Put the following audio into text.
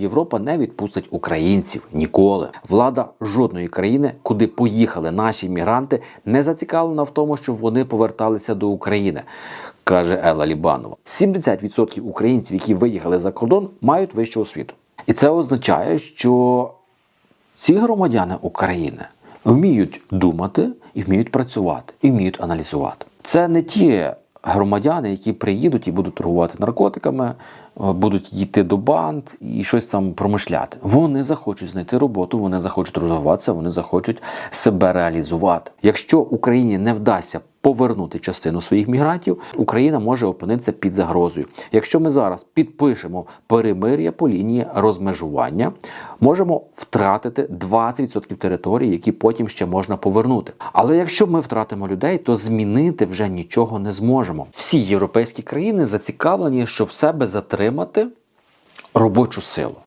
Європа не відпустить українців ніколи. Влада жодної країни, куди поїхали наші мігранти, не зацікавлена в тому, щоб вони поверталися до України. Каже Елла Лібанова. 70% українців, які виїхали за кордон, мають вищу освіту. І це означає, що ці громадяни України вміють думати і вміють працювати, і вміють аналізувати. Це не ті громадяни, які приїдуть і будуть торгувати наркотиками, е, будуть йти до банд і щось там промишляти. Вони захочуть знайти роботу, вони захочуть розвиватися, вони захочуть себе реалізувати. Якщо Україні не вдасться повернути частину своїх мігрантів, Україна може опинитися під загрозою. Якщо ми зараз підпишемо перемир'я по лінії розмежування, можемо втратити 20% території, які потім ще можна повернути. Але якщо ми втратимо людей, то змінити вже нічого не зможемо. Всі європейські країни зацікавлені, щоб себе затримати робочу силу.